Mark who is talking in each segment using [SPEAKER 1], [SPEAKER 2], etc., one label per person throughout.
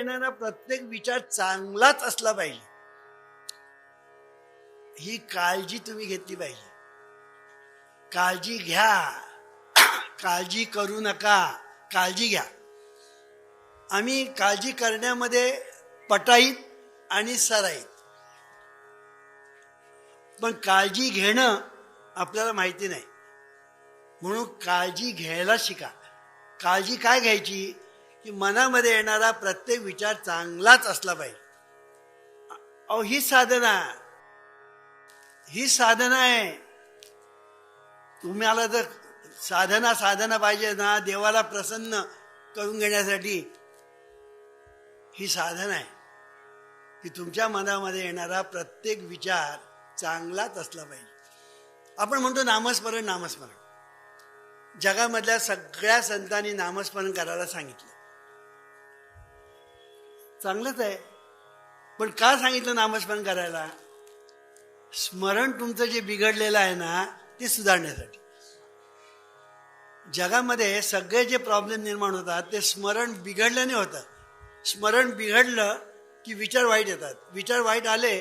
[SPEAKER 1] येणारा प्रत्येक विचार चांगलाच असला पाहिजे. ही काळजी तुम्ही घेतली पाहिजे. काळजी घ्या. काळजी करू नका. काळजी घ्या. आम्ही काळजी करण्यामध्ये पटाईत आणि सराईत. पण काळजी घेणं आपल्याला माहिती नाही. म्हणून काळजी घ्यायला शिका. काळजी काय घ्यायची? की मनामध्ये येणारा प्रत्येक विचार चांगलाच असला पाहिजे. अहो ही साधना ही साधना आहे. तुम्हाला जर साधना साधना पाहिजे ना देवाला प्रसन्न करून घेण्यासाठी. ही साधना आहे. की तुमच्या मनामध्ये येणारा प्रत्येक विचार चांगलाच असला पाहिजे. आपण म्हणतो नामस्मरण नामस्मरण. जगामधल्या सगळ्या संतांनी नामस्मरण करायला सांगितलं. चांगलंच आहे. पण का सांगितलं नामस्मरण करायला? स्मरण तुमचं जे बिघडलेलं आहे ना ते सुधारण्यासाठी. जगामध्ये सगळे जे प्रॉब्लेम निर्माण होतात ते स्मरण बिघडल्याने होतं स्मरण बिघडलं की विचार वाईट येतात. विचार वाईट आले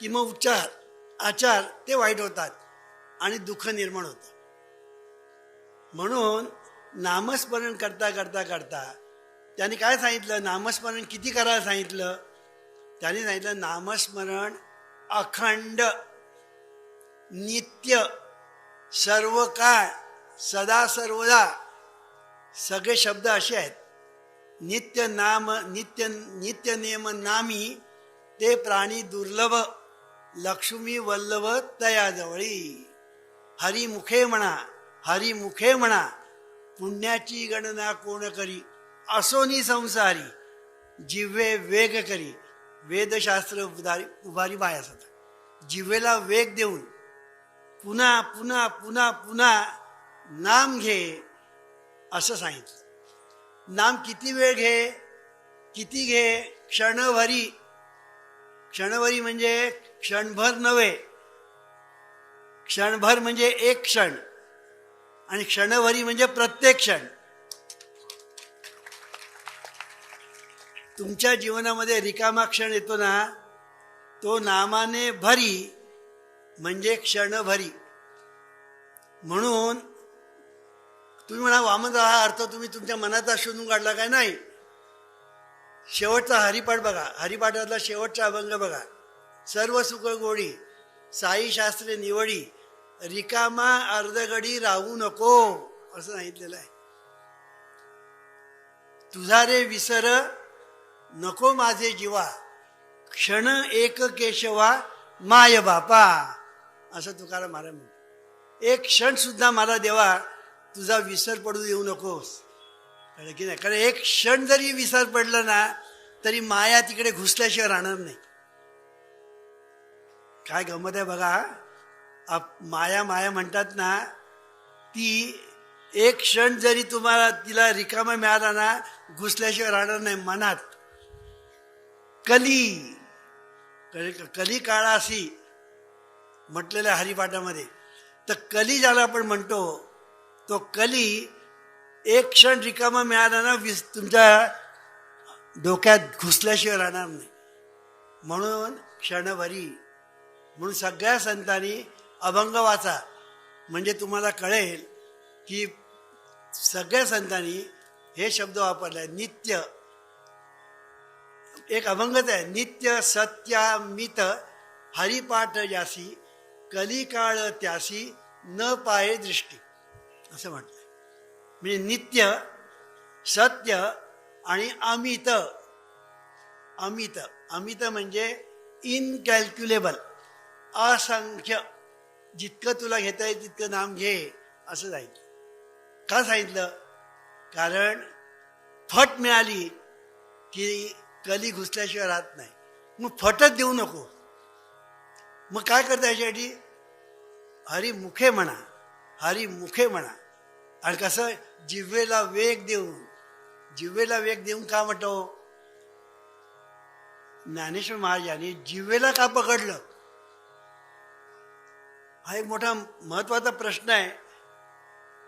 [SPEAKER 1] की मग उच्चार आचार ते वाईट होतात आणि दुःख निर्माण होतं. म्हणून नामस्मरण करता करता करता त्यांनी काय सांगितलं? नामस्मरण किती करायला सांगितलं? त्यांनी सांगितलं नामस्मरण अखंड नित्य सर्व काळ सदा सर्वदा. सगळे शब्द असे आहेत. नित्य नाम नित्य नित्य नेम नामी ते प्राणी दुर्लभ लक्ष्मी वल्लभ तयाजवळी. हरिमुखे म्हणा हरिमुखे म्हणा पुण्याची गणना कोण करी? असोनी संसारी जिव्हे वेग करी वेदशास्त्र उभारी उभारी बायासत जिव्हेला वेग देऊन पुन्हा पुन्हा पुन्हा पुन्हा नाम घे असं सांगितलं. नाम किती वेळ घे किती घे क्षणभरी क्षणभरी म्हणजे क्षणभर नव्हे क्षणभर म्हणजे एक क्षण आणि क्षणभरी म्हणजे प्रत्येक क्षण. तुमच्या जीवनामध्ये रिकामा क्षण येतो ना तो नामाने भरी म्हणजे क्षणभरी. म्हणून तुम्ही म्हणा वामनराव हा अर्थ तुम्ही तुमच्या मनाचा शोधून काढला काय नाही? शेवटचा हरिपाठ बघा. हरिपाठातला शेवटचा अभंग बघा. सर्व सुख गोडी साई शास्त्रे निवडी रिकामा अर्धगडी राहू नको असं सांगितलेलं आहे. तुझा रे विसर नको माझे जीवा. क्षण एक केशवा माय बापा. असं तुकाराम महाराज म्हणतो एक क्षण सुद्धा मला देवा तुझा विसर पडू देऊ नकोस. कळलं की नाही? कारण एक क्षण जरी विसर पडलं ना तरी माया तिकडे घुसल्याशिवाय राहणार नाही. काय गमत आहे बघा. आप माया माया म्हणतात ना ती एक क्षण जरी तुम्हाला तिला रिकामा मिळाला ना घुसल्याशिवाय राहणार नाही मनात. कली. कली कली काळासी म्हटलेल्या हरिपाठामध्ये. तर कली ज्याला आपण म्हणतो तो कली एक क्षण रिकामा मिळाला ना विस तुमच्या डोक्यात घुसल्याशिवाय राहणार नाही. म्हणून क्षणभरी म्हणून सगळ्या संतांनी अभंग वाचा. म्हणजे तुम्हाला कळेल की सगळ्या संतांनी हे शब्द वापरले नित्य. एक अभंगच आहे. नित्य सत्यामित हरिपाठ यासी कलिकाळ त्यासी न पाये दृष्टी. असं म्हटलं म्हणजे नित्य सत्य आणि अमित. अमित. अमित म्हणजे इनकॅल्क्युलेबल असंख्य. जितकं तुला घेता येईल तितकं नाम घे. असं सांगितलं. का सांगितलं? कारण फट मिळाली की कली घुसल्याशिवाय राहत नाही. मग फटत देऊ नको. मग काय करता याच्यासाठी? हरी मुखे म्हणा हरी मुखे म्हणा. आणि कसं? जिव्हेला वेग देऊन जिव्हेला वेग देऊन का म्हणतो हो? ज्ञानेश्वर महाराजांनी जिव्हेला का पकडलं? हा एक मोठा महत्त्वाचा प्रश्न आहे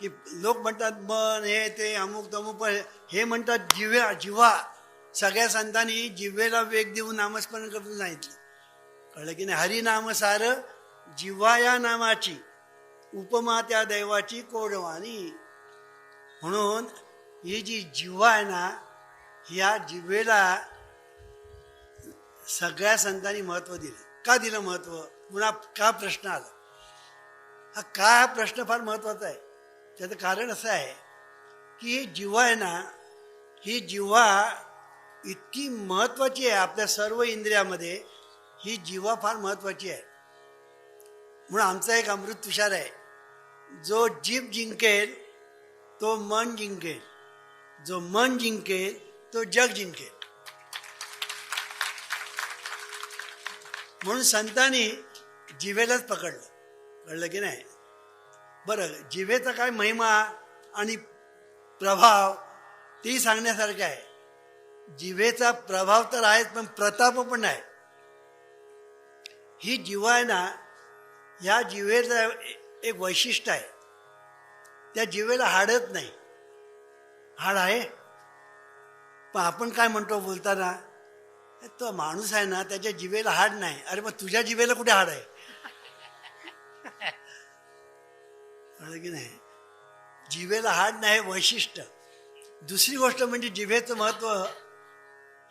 [SPEAKER 1] की लोक म्हणतात मन हे ते अमुक तमुक पण हे म्हणतात जिव्हा जिव्हा. सगळ्या संतांनी जिव्हेला वेग देऊन नामस्मरण करून सांगितलं. कळलं की नाही? हरिनामसार जिव्हा या नामाची उपमा त्या दैवाची कोडवाणी. म्हणून ही जी जिव्हा आहे ना ह्या जिव्हेला सगळ्या संतांनी महत्त्व दिलं. का दिलं महत्त्व? पुन्हा का प्रश्न आला? हा का हा प्रश्न फार महत्त्वाचा आहे. त्याचं कारण असं आहे की ही जिव्हा आहे ना ही जिव्हा इतकी महत्वाची आहे आपल्या सर्व इंद्रियामध्ये. ही जीवा फार महत्वाची आहे. म्हणून आमचा एक अमृत तुषार आहे. जो जीभ जिंकेल तो मन जिंकेल. जो मन जिंकेल तो जग जिंकेल. म्हणून संतांनी जिवेलाच पकडलं. कळलं की नाही? बरं जिवेचा काय महिमा आणि प्रभाव ती सांगण्यासारखं आहे. जिवेचा प्रभाव तर आहेच पण प्रताप पण आहे. ही जिवा आहे ना ह्या जिवेचं एक वैशिष्ट्य आहे. त्या जिवेला हाडत नाही. हाड आहे. पण आपण काय म्हणतो बोलताना तो माणूस आहे ना त्याच्या जिवेला हाड नाही. अरे मग तुझ्या जिवेला कुठे हाड आहे? की नाही? जिवेला हाड नाही हे वैशिष्ट्य. दुसरी गोष्ट म्हणजे जिभेचं महत्त्व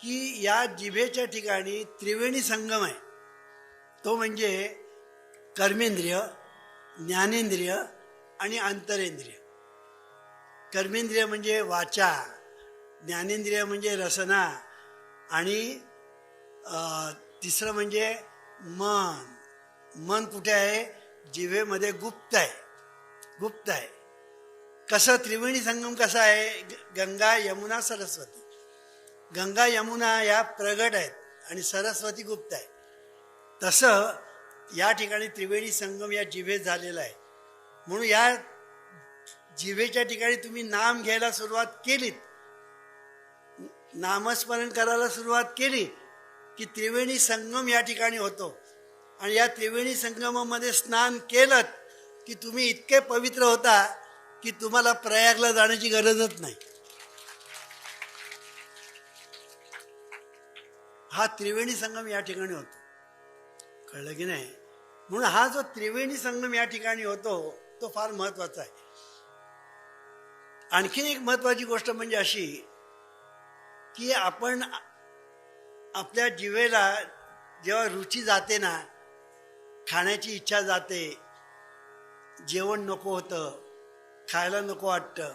[SPEAKER 1] की या जिभेच्या ठिकाणी त्रिवेणी संगम आहे. तो म्हणजे कर्मेंद्रिय ज्ञानेंद्रिय आणि अंतरेंद्रिय. कर्मेंद्रिय म्हणजे वाचा ज्ञानेंद्रिय म्हणजे रसना आणि तिसरं म्हणजे मन. मन कुठे आहे? जिभेमध्ये गुप्त आहे. गुप्त आहे. कसं? त्रिवेणी संगम कसा आहे? ग- गंगा यमुना सरस्वती. गंगा यमुना या प्रगट आहेत आणि सरस्वती गुप्त आहे. तसं या ठिकाणी त्रिवेणी संगम या जिभेत झालेला आहे. म्हणून या जिभेच्या ठिकाणी तुम्ही नाम घ्यायला सुरुवात केलीत. नामस्मरण करायला सुरुवात केली की त्रिवेणी संगम या ठिकाणी होतो. आणि या त्रिवेणी संगमामध्ये स्नान केलं की तुम्ही इतके पवित्र होता की तुम्हाला प्रयागला जाण्याची गरजच नाही. हा त्रिवेणी संगम या ठिकाणी होतो. कळलं की नाही? म्हणून हा जो त्रिवेणी संगम या ठिकाणी होतो तो फार महत्त्वाचा आहे. आणखीन एक महत्वाची गोष्ट म्हणजे अशी की आपण आपल्या जिवेला जेव्हा रुची जाते ना खाण्याची इच्छा जाते जेवण नको होतं खायला नको वाटतं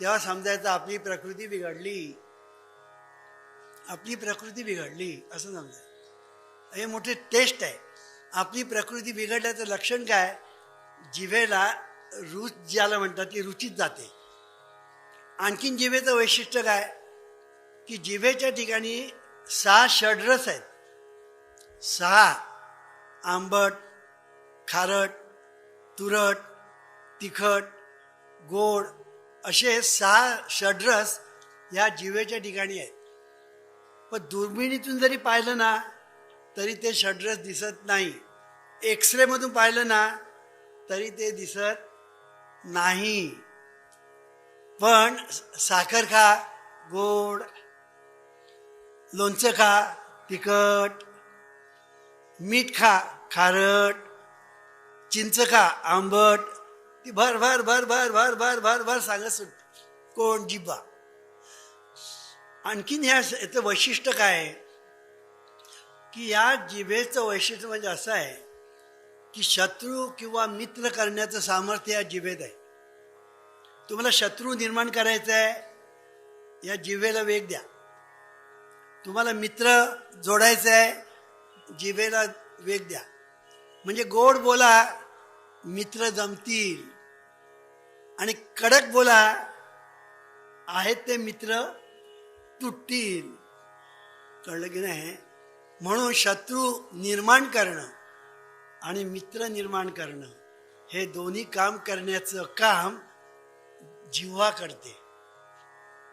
[SPEAKER 1] तेव्हा समजायचं आपली प्रकृती बिघडली आपली प्रकृती बिघडली असं समजा हे मोठे टेस्ट आहे. आपली प्रकृती बिघडल्याचं लक्षण काय? जिभेला रुच ज्याला म्हणतात ती रुचीत जाते. आणखीन जिभेचं वैशिष्ट्य काय? की जिभेच्या ठिकाणी सहा षडरस आहेत. सहा आंबट खारट तुरट तिखट गोड असे सहा षडरस ह्या जिभेच्या ठिकाणी आहेत. पण दुर्बिणीतून जरी पाहिलं ना तरी ते षड्रस दिसत नाही. एक्सरेमधून पाहिलं ना तरी ते दिसत नाही. पण साखर खा गोड. लोणचं खा तिखट. मीठ खा खारट. चिंच खा आंबट. ती भर भर भर भर भर भर भर भर सांगत सुट. कोण जिब्बा? आणखीन ह्या याचं वैशिष्ट्य काय आहे? की या जिभेचं वैशिष्ट्य म्हणजे असं आहे की शत्रू किंवा मित्र करण्याचं सामर्थ्य या जिभेत आहे. तुम्हाला शत्रू निर्माण करायचा आहे या जिभेला वेग द्या. तुम्हाला मित्र जोडायचं आहे जिभेला वेग द्या. म्हणजे गोड बोला मित्र जमतील. आणि कडक बोला आहेत ते मित्र तुटतील कळलं की नाही म्हणून शत्रू निर्माण करणं आणि मित्र निर्माण करणं हे दोन्ही काम करण्याचं काम जिव्हा करते.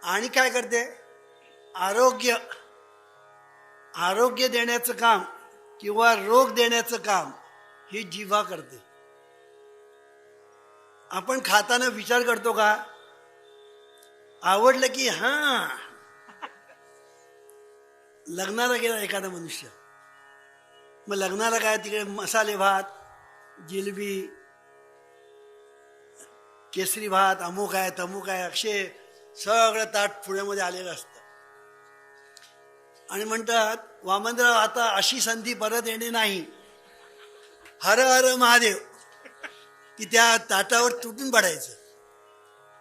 [SPEAKER 1] आणि काय करते? आरोग्य आरोग्य देण्याचं काम किंवा रोग देण्याचं काम ही जिव्हा करते. आपण खाताना विचार करतो का? आवडलं की हां लग्नाला गेला एखादा मनुष्य. मग लग्नाला काय तिकडे मसाले भात जिलबी केसरी भात अमुक आहे तमुक आहे अक्षय सगळं ताट पुण्यामध्ये आलेलं असतं. आणि म्हणतात वामनराव आता अशी संधी परत येणे नाही. हर हर महादेव की त्या ताटावर तुटून पडायचं.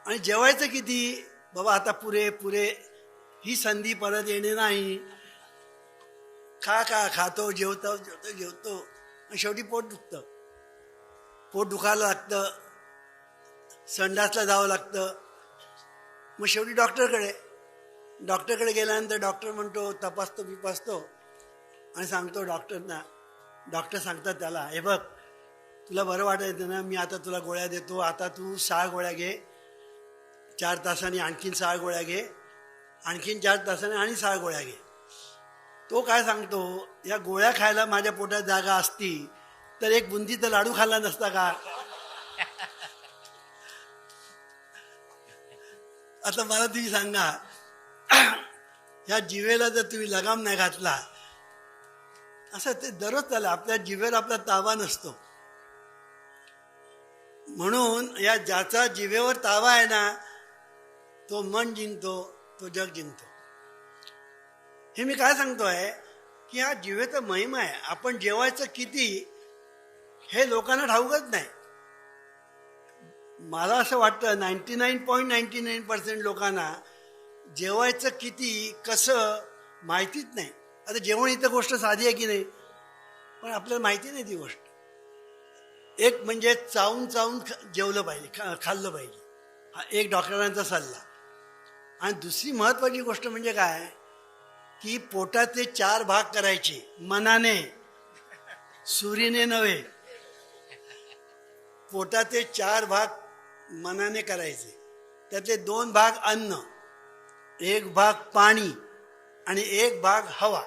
[SPEAKER 1] आणि जेवायचं किती? बाबा आता पुरे पुरे ही संधी परत येणे नाही. खा खा खातो जेवतो जेवतो जेवतो. आणि शेवटी पोट दुखतं. पोट दुखायला लागतं. संडासला जावं लागतं. मग शेवटी डॉक्टरकडे. डॉक्टरकडे गेल्यानंतर डॉक्टर म्हणतो तपासतो बिपासतो. आणि सांगतो डॉक्टरना. डॉक्टर सांगतात त्याला हे बघ तुला बरं वाटायचं ना मी आता तुला गोळ्या देतो. आता तू सहा गोळ्या घे. चार तासाने आणखीन सहा गोळ्या घे. आणखीन चार तासाने आणि सहा गोळ्या घे. तो काय सांगतो या गोळ्या खायला माझ्या पोटात जागा असती तर एक बुंदीचा लाडू खाल्ला नसता का? आता मला तुम्ही सांगा ह्या जिवेला जर तुम्ही लगाम नाही घातला असं ते दररोज चाललं आपल्या जिवेवर आपला ताबा नसतो. म्हणून या ज्याचा जिवेवर ताबा आहे ना तो मन जिंकतो तो जग जिंकतो. हे मी काय सांगतोय की हा जिवेचा महिमा आहे. आपण जेवायचं किती हे लोकांना ठाऊकच नाही. मला असं वाटतं ninety nine point ninety nine percent लोकांना जेवायचं किती कसं माहितीच नाही. आता जेवण इथं गोष्ट साधी आहे की नाही? पण आपल्याला माहिती नाही ती गोष्ट. एक म्हणजे चावून चावून जेवलं पाहिजे खा खाल्लं पाहिजे. हा एक डॉक्टरांचा सल्ला. आणि दुसरी महत्त्वाची गोष्ट म्हणजे काय? की पोटाचे चार भाग करायचे. मनाने. सुरीने नव्हे. पोटाचे चार भाग मनाने करायचे. त्यातले दोन भाग अन्न एक भाग पाणी आणि एक भाग हवा.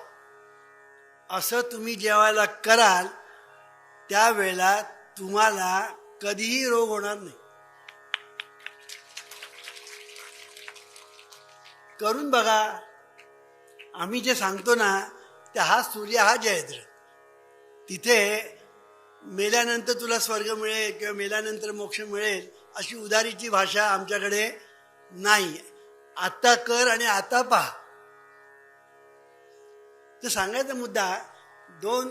[SPEAKER 1] असं तुम्ही जेवायला कराल त्यावेळेला तुम्हाला कधीही रोग होणार नाही. करून बघा. आम्ही जे सांगतो ना त्या हा सूर्य हा जयद्र. तिथे मेल्यानंतर तुला स्वर्ग मिळेल किंवा मेल्यानंतर मोक्ष मिळेल अशी उदारीची भाषा आमच्याकडे नाही. आता कर आणि आता पहा. तर सांगायचा मुद्दा दोन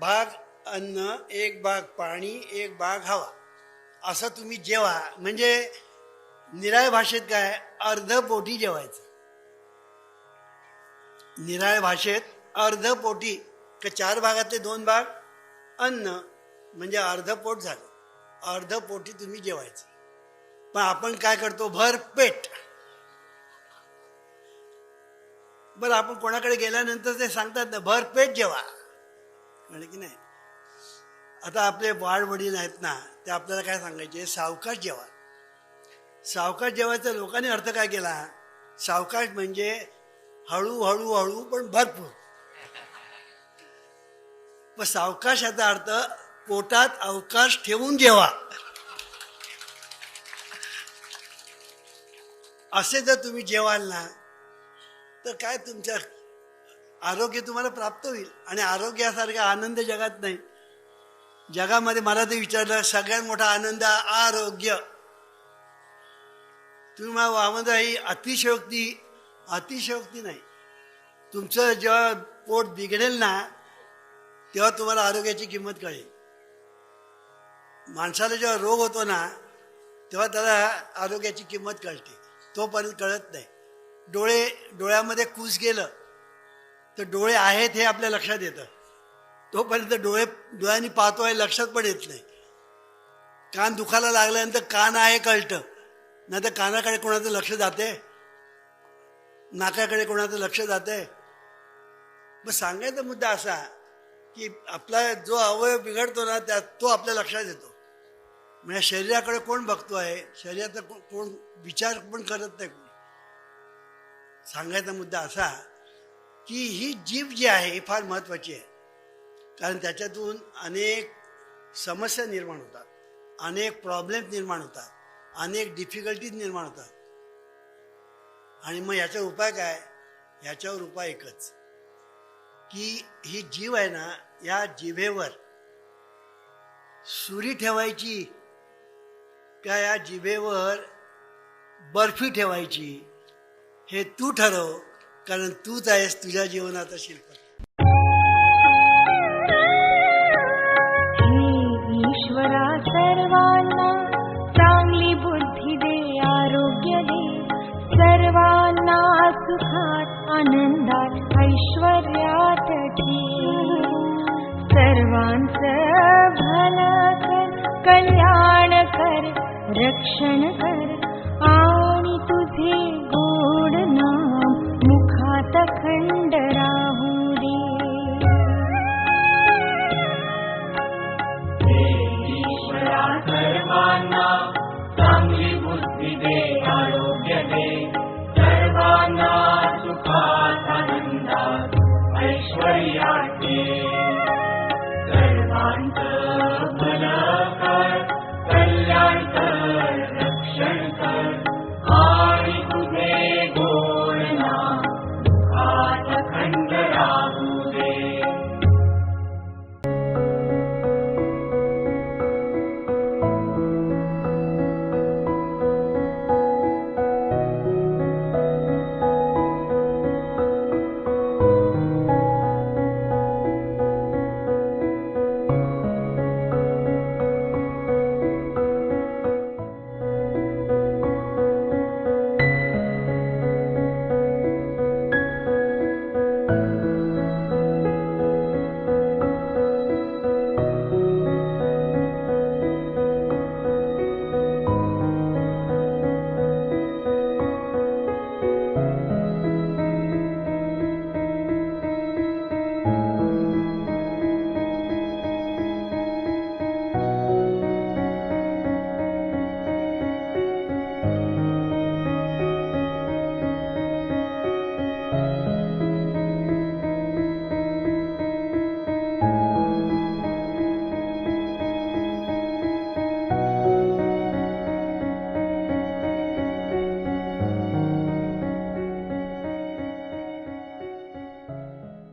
[SPEAKER 1] भाग अन्न एक भाग पाणी एक भाग हवा. असं तुम्ही जेवा. म्हणजे निराळ भाषेत काय? अर्ध पोटी जेवायचं. निराळ भाषेत अर्धपोटी का चार भागातले दोन भाग? अन्न म्हणजे अर्ध पोट झालं. अर्ध पोटी तुम्ही जेवायचं. पण आपण काय करतो? भर पेट. बरं आपण कोणाकडे गेल्यानंतर ते सांगतात ना भर पेट जेवा. म्हणजे की नाही? आता आपले वाढ वडील आहेत ना ते आपल्याला काय सांगायचे? सावकाश जेवा. सावकाश जेवायचा लोकांनी अर्थ काय केला? सावकाश म्हणजे हळू हळू हळू पण भरपूर. बस सावकाश याचा अर्थ पोटात अवकाश ठेवून जेवा. असे जर तुम्ही जेवाल ना तर काय तुमच्या आरोग्य तुम्हाला प्राप्त होईल. आणि आरोग्यासारखा आनंद जगात नाही. जगामध्ये मला ते विचारलं सगळ्यात मोठा आनंद आरोग्य. तुम्ही मला वामनदा ही अतिशयोक्ती अतिशयोक्ती नाही. तुमचं जेव्हा पोट बिघडेल ना तेव्हा तुम्हाला आरोग्याची किंमत कळेल. माणसाला जेव्हा रोग होतो ना तेव्हा त्याला आरोग्याची किंमत कळते. तोपर्यंत कळत नाही. डोळे डोळ्यामध्ये कूस गेलं तर डोळे आहेत हे आपल्या लक्षात येतं. तोपर्यंत डोळे डोळ्यांनी पाहतो आहे लक्षात पण येत नाही. कान दुखायला लागल्यानंतर कान आहे कळतं. नाही तर कानाकडे कोणाचं लक्ष जाते? नाकाकडे कोणाचं लक्ष जाते मग सांगायचा मुद्दा असा की आपला जो अवयव बिघडतो ना त्या तो आपल्या लक्षात येतो. म्हणजे शरीराकडे कोण बघतो आहे? शरीराचा कोण विचार पण करत नाही कोणी. सांगायचा मुद्दा असा की ही जीभ जी आहे ही फार महत्वाची आहे. कारण त्याच्यातून अनेक समस्या निर्माण होतात. अनेक प्रॉब्लेम निर्माण होतात. अनेक डिफिकल्टीज निर्माण होतात. आणि मग याचा उपाय काय? याच्यावर उपाय एकच. की ही जीव आहे ना या जिभेवर सुरी ठेवायची का या जिभेवर बर्फी ठेवायची हे तू ठरव कारण तूच आहेस तुझ्या जीवनाचा शिल्प
[SPEAKER 2] ऐश्वर्यात सर्वांचं भलं कर कल्याण कर रक्षण कर